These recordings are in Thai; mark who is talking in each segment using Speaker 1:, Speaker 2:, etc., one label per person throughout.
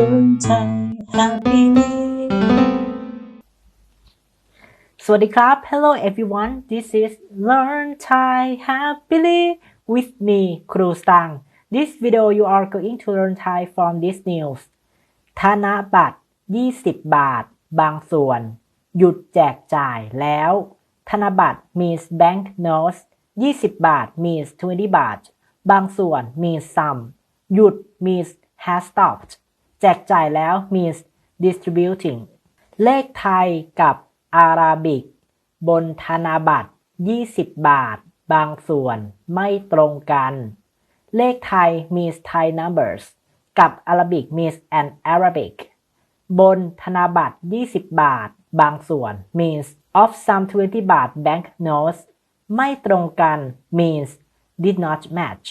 Speaker 1: ล้นใจสวัสดีครับ Hello everyone this is Learn Thai happily with me ครูสตัง this video you are going to learn Thai from this news ธนบัตร 20 บาท บางส่วน หยุดแจกจ่ายแล้ว ธนบัตร means bank notes 20 บาท means 20บาทบางส่วน means some หยุด means has stopped แจกจ่ายแล้ว means distributing เลขไทยกับอาราบิก บนธนาบัตร20 บาท บางส่วนไม่ตรงกัน เลขไทย means Thai numbers กับอาราบิก means an Arabic บนธนาบัตร 20 บาทบางส่วน means of some 20 บาท bank notes ไม่ตรงกัน means did not match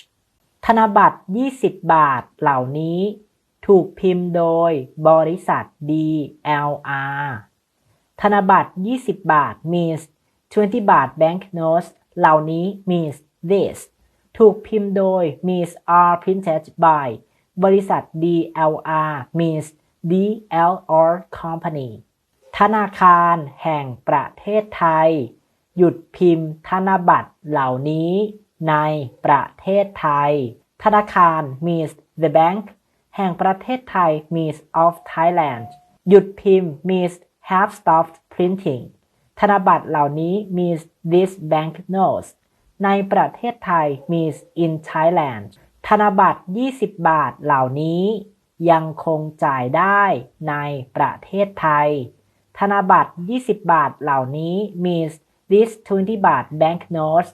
Speaker 1: ธนบัตร 20 บาทเหล่านี้ถูกพิมพ์โดยบริษัท DLR ธนบัตร 20 บาท means 20 บาท banknotes เหล่านี้ means this ถูกพิมพ์โดย means are printed by บริษัท DLR means DLR Company ธนาคารแห่งประเทศไทย หยุดพิมพ์ธนบัตรเหล่านี้ ในประเทศไทย ธนาคาร means the bank แห่งประเทศไทย Miss of Thailand หยุดพิมพ์ Miss have stopped printing ธนบัตรเหล่านี้ Miss this bank notes ในประเทศไทย Miss in Thailand ธนบัตร 20 บาทเหล่านี้ ยังคงจ่ายได้ในประเทศไทย ธนบัตร 20 บาทเหล่านี้ Miss this 20 บาท bank notes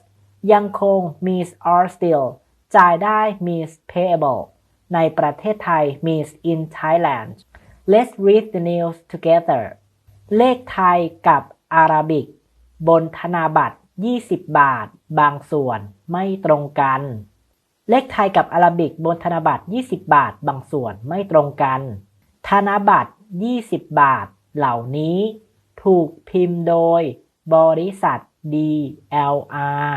Speaker 1: ยังคง Miss are still จ่ายได้ Miss payable ในประเทศไทย means in Thailand let's read the news together เลขไทยกับอาราบิกบนธนาบัตร20 บาทบางส่วนไม่ตรงกัน เลขไทยกับอาราบิกบนธนาบัตร 20 บาทบางส่วนไม่ตรงกัน ธนาบัตร 20 บาทเหล่านี้ ถูกพิมพ์โดย บริษัท DLR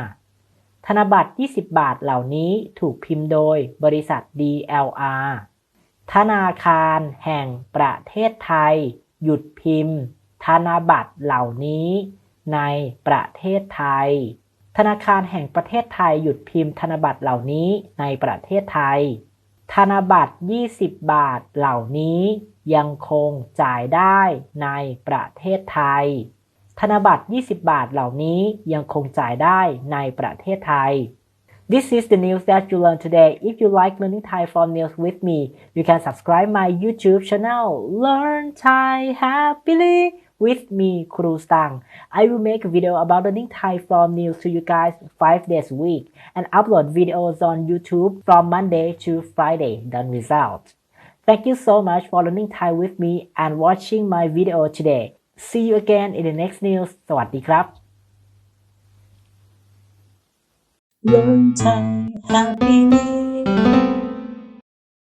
Speaker 1: ธนบัตร 20 บาท เหล่านี้ถูกพิมพ์โดยบริษัท DLR ธนาคารแห่งประเทศไทย หยุดพิมพ์ ธนบัตรเหล่านี้ ในประเทศไทย ธนาคาร แห่งประเทศไทยหยุดพิมพ์ธนบัตรเหล่านี้ในประเทศไทย ธนบัตร 20 บาท เหล่านี้ยังคงจ่ายได้ในประเทศไทยธนบัตร 20 บาทเหล่านี้ยังคงจ่ายได้ในประเทศไทย This is the news that you learned today. If you like learning Thai from news with me, you can subscribe my YouTube channel Learn Thai Happily with me, k r u Stang. I will make a video about learning Thai from news to you guys five days a week and upload videos on YouTube from Monday to Friday. Done r e s u l t Thank you so much for learning Thai with me and watching my video today. See you again in the next news สวัสดีครับ Long time happy